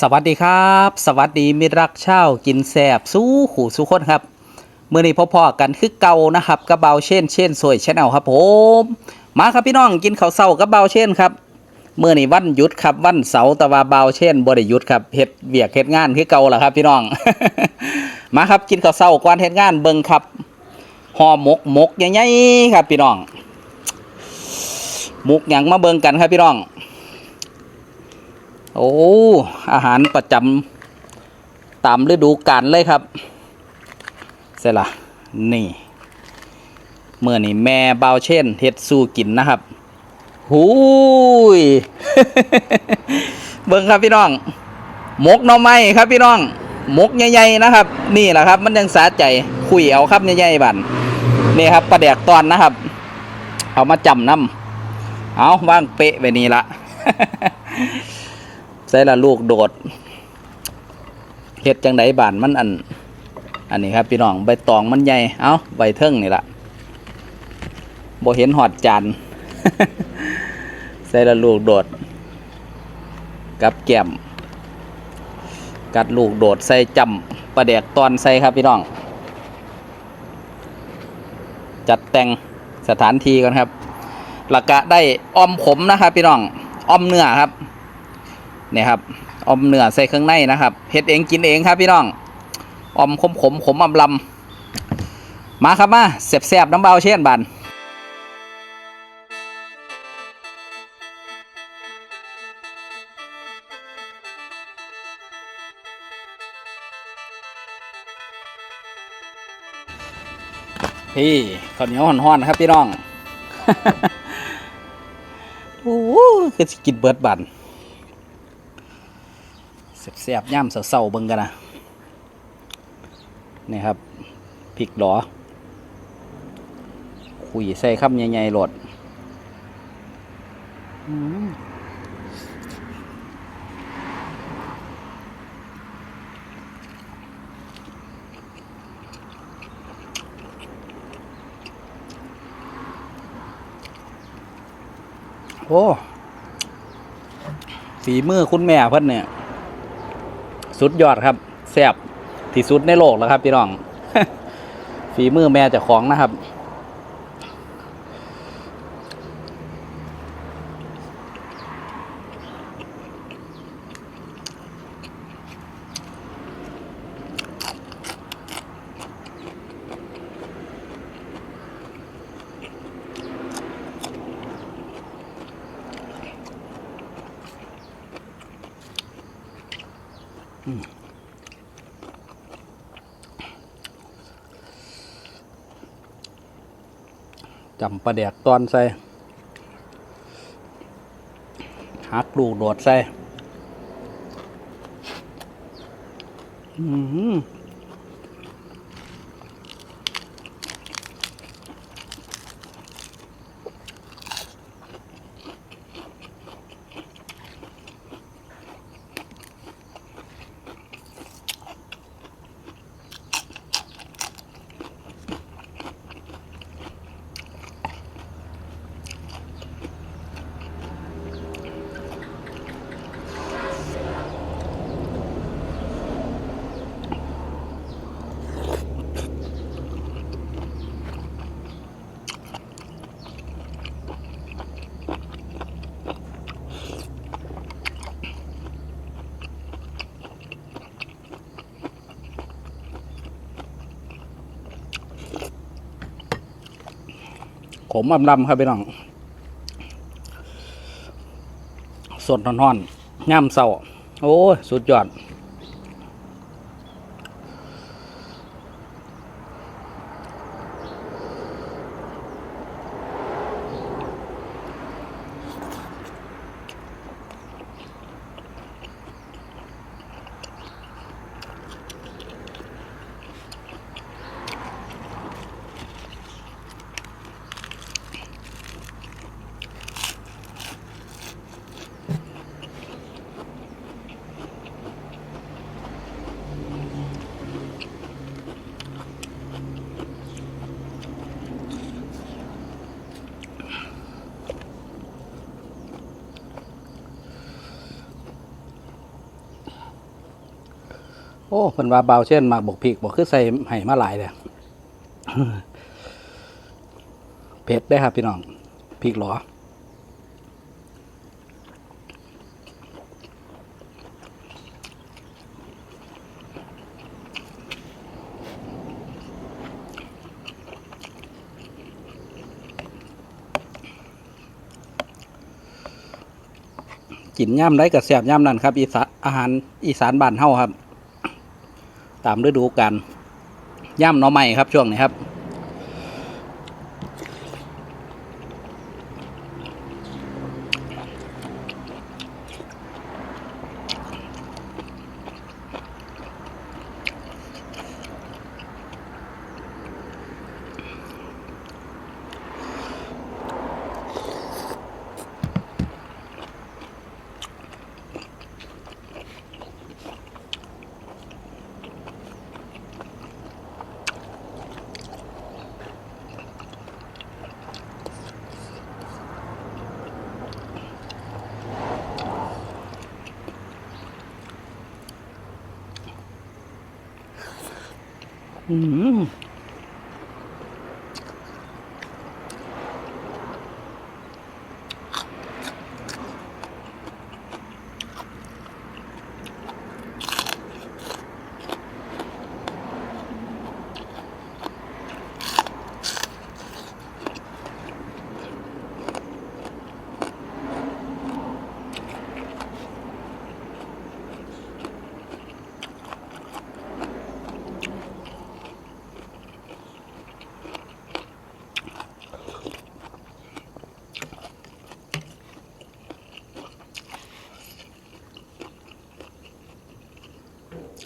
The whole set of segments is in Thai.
สวัสดีครับ สวัสดีมิรักเช่ากินแสบสู้ขู่สู้คนครับเมื่อนี้พ่อๆกันคือเก่านะครับกระเบาเช่นเช่นสวยชแนลครับผมมาครับพี่น้องกินข้าวเศร้ากระเบาเช่นครับเมื่อนี้วันหยุดครับวันเสาร์แตะวาเบาเช่นบริยุทธ์ครับเฮ็ดเวียกเฮ็ดงานคือเก่าล่ะครับ พี่น้อง มาครับกินข้าวเศร้าก่อนเฮ็ดงานเบิ่งครับห่อหมกหมกใหญ่ๆครับพี่น้องหมกหยังมาเบิ่งกันครับพี่น้อง โอ้ อาหารประจำตามฤดูกาลเลยครับเสร็จละนี่เมื่อนี่แม่เบาเช่นเฮ็ดสู้กินนะครับหูยเบิ่งครับพี่น้องหมกหน่อไม้ครับพี่น้องหมกใหญ่ๆนะครับ นี่แหละครับ มันยังสาใจคุยเอาครับใหญ่ๆบันนี่ครับปลาแดกตอนนะครับ เอามาจำน้ำเอาว่างเป๊ะไปนี่ละ ส่ละลูกโดดเฮ็ดจังไดบานมันอัน อันนี้ครับพี่น้องใบตองมันใหญ่ เอาใบเทิงนี่ละบ่เห็นหอดจานใส่ละลูกโดด กับแก้มกัดลูกโดดใส่จำปลาแดกตอนใส่ครับพี่น้อง จัดแต่งสถานที่ก่อนครับหลักกะได้ออมขมนะครับพี่น้องออมเนื้อครับ นี่ยครับอมเนื้อใส่เครื่องในนะครับเฮ็ดเองกินเองครับพี่น้องอมขมขมขมอำลำมาครับมาแสบน้ำเบาเช่นบานพี่ข้าวเหนียวห่อนๆครับพี่น้องโอ้คือกินเบิดบัน แซ่บๆย่ำเศร้าๆเบิ่งกันนะนี่ครับพริกหลอคุยใส่คำใหญ่ๆโหลดอืมโอ้ฝีมือคุณแม่เพิ่นเนี่ย สุดยอดครับแซ่บที่สุดในโลกแล้วครับพี่น้องฝีมือแม่เจะของนะครับ จำปลาแดกตอนใส่หักลูกโดดใส่ อืม ขมอำลำครับพี่น้องสดนอนๆย่ำเศร้าโอ้ยสุดยอด อ้เพิ่นว่าเบาเช่นมาบกพริกบอกคือใส่ไห้มาหลายเลยเผ็ดได้ครับพี่น้องพริกหรอกินย่ำได้กับแสบย่ำนั่นครับ อีสานอาหารอีสานบ้านเฮาครับ ตามฤดูกาลย่ำหน่อไม้ครับช่วงนี้ครับ อืม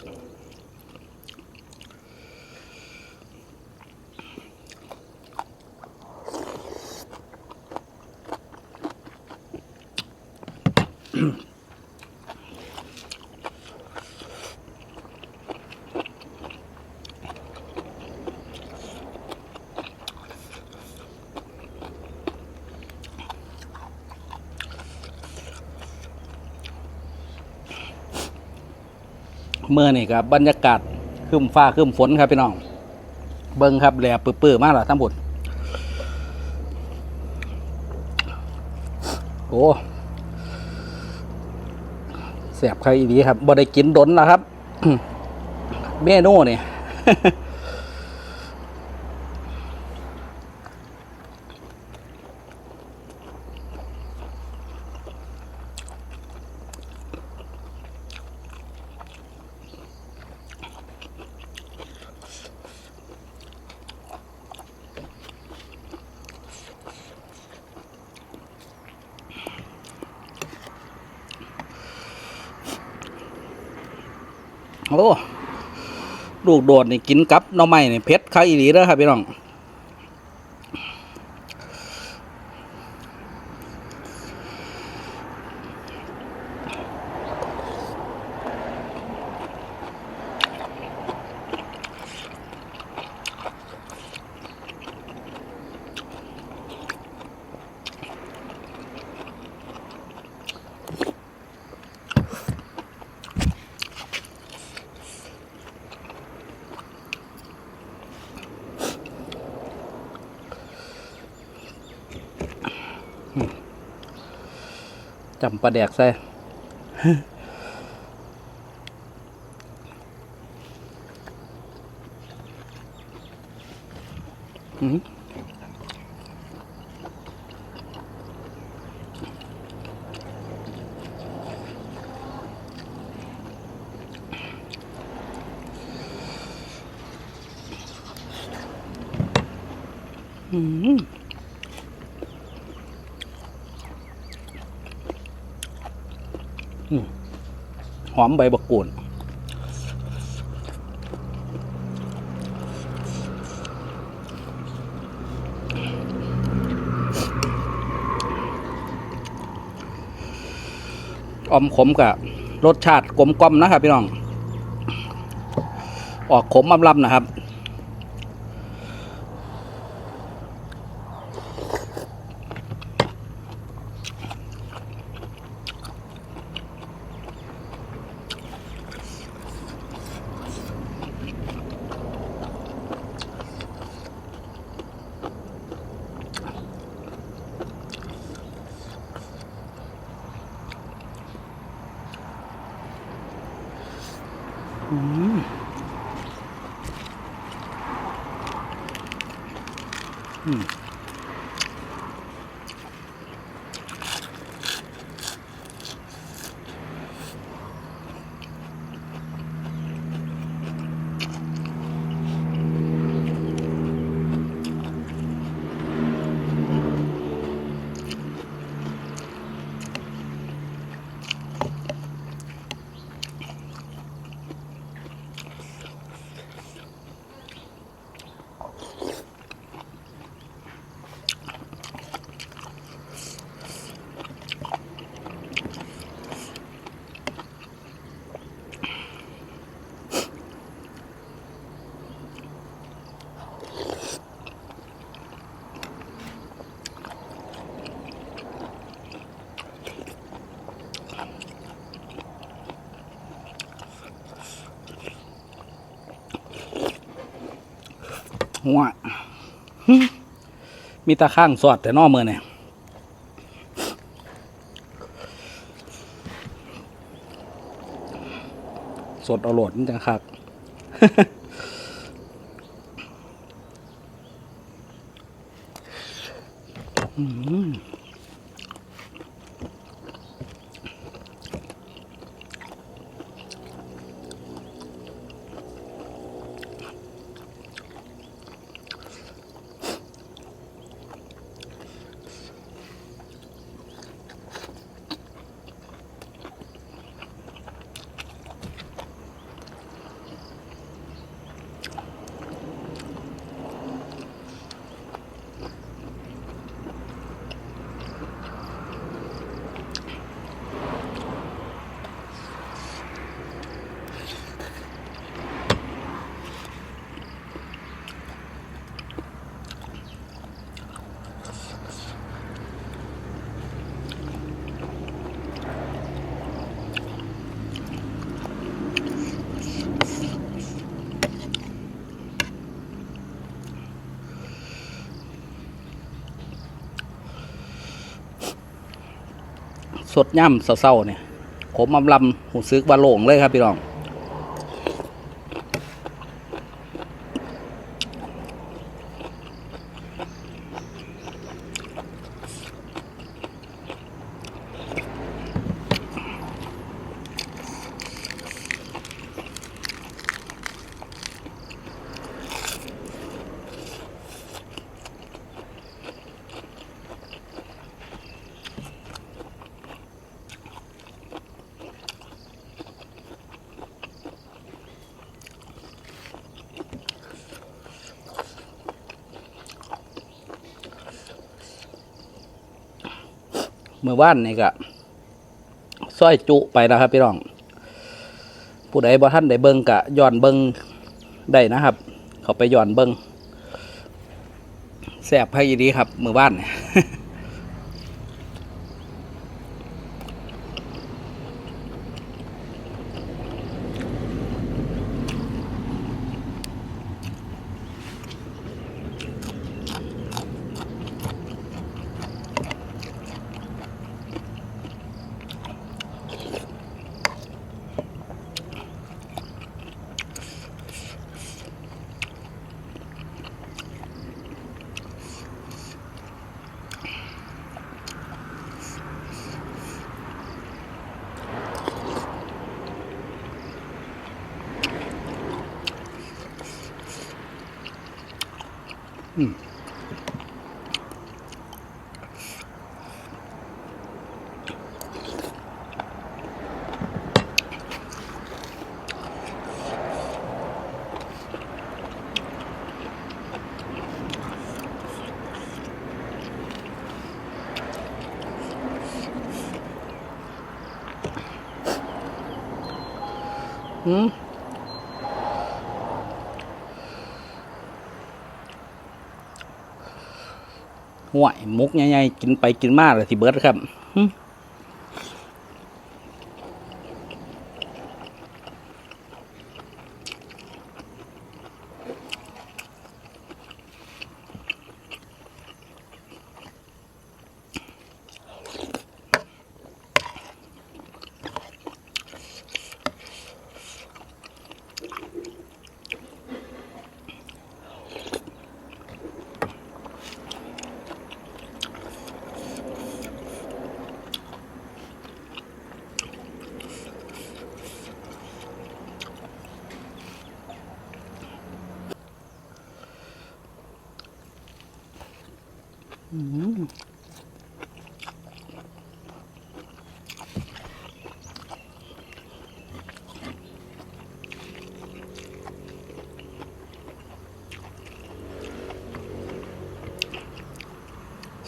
あっ。 เมื่อนี่ครับบรรยากาศคึ้มฟ้าคึ้มฝนครับพี่น้อง เบิ้งครับแหลบปื้อๆมากล่ะทั้งหมดโอ้แสบใครอีดีครับบ่ได้กินดนแล้วครับ เมนูนี่ โอ้ลูกโดดนี่กินกับน้องไม้นี่เพชรข้าอีหลีเด้อครับพี่น้อง จำปลาแดกใส่อืมอืม หอมใบบักกูดอมขมกับรสชาติกลมกล่อมนะครับพี่น้อง ออกขมอำลำนะครับ อืมอืม หัวมีตาข้างสอดแต่นอกมือเนี่ยสดเอาโหลดนี่จังคัก สดย่ำเศร้าๆเนี่ยผมอำลำหูซึกว่าโล่งเลยครับพี่น้อง มื่อวานนี่ก็ซอยจุไปนะครับพี่น้อง ผู้ใดบ่ท่านได้เบิ่งกะย้อนเบิ่งได้นะครับ เขาไปย้อนเบิ่งแซบให้ดีครับเมื่อวานเนี่ย หืมห่วยมุกใหญ่ๆกินไปกินมากเลยที่เบิร์ดครับ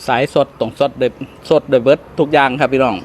สายสดตรงสดเดยสดเดยเบิร์ดทุกอย่างครับพี่น้อง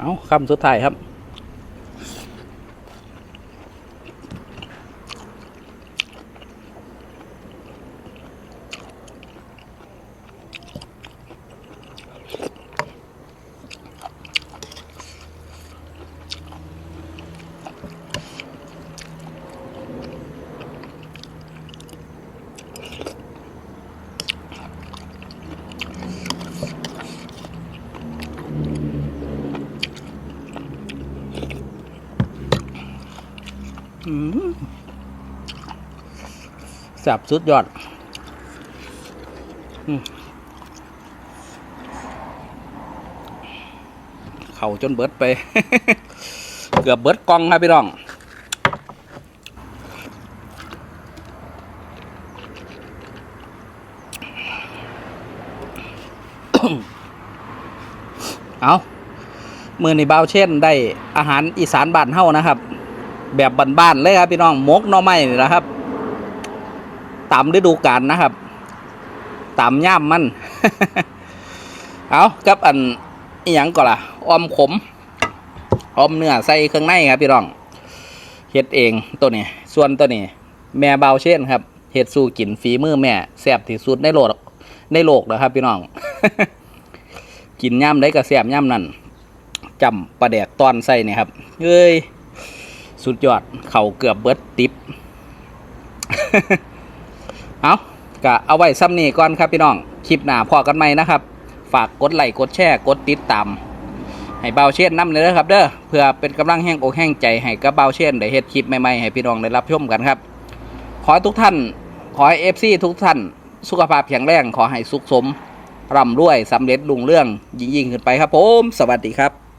เอาคำสุดท้ายครับ สับสุดยอดเข่าจนเบิดไป เกือบเบิดกองครับพี่น้องเอามือในเบาเช่นได้อาหารอีสานบ้านเฮานะครับ แบบบ้านๆเลยครับพี่น้องมกหน่อไม้นี่แหละครับตามฤดูกาลนะครับตามย่ามมัน เอากับอันอีหยังก่อนล่ะออมขมออมเนื้อใส่เครื่องในครับพี่น้องเฮ็ดเองตัวนี้ ส่วนตัวนี้ แม่เบาเช่นครับเฮ็ดสู้กินฝีมือแม่แซ่บที่สุดในโลกในโลกนะครับ พี่น้อง กินย่ำได้กับแซ่บย่ำนั่นจำปลาแดกตอนใส่นี่ครับเอ้ย สุดยอด เข่าเกือบเบิดติปเอากะเอาไว้ซ้ำนี้ก่อนครับพี่น้อง คลิปหน้าพอกันไหมนะครับ ฝากกดไลค์กดแชร์กดติดตามให้เบาเช่นน้ำเลยนะครับ เด้อเพื่อเป็นกำลังแห้งอกแห้งใจให้กับเบาเช่นได้เฮ็ดคลิปใหม่ๆให้พี่น้องได้รับชมกันครับ ขอให้ทุกท่าน ขอให้เอฟซีทุกท่าน สุขภาพแข็งแรงขอให้สุขสมร่ำรวยสำเร็จลุงเรื่องยิ่งๆขึ้นไปครับผม สวัสดีครับ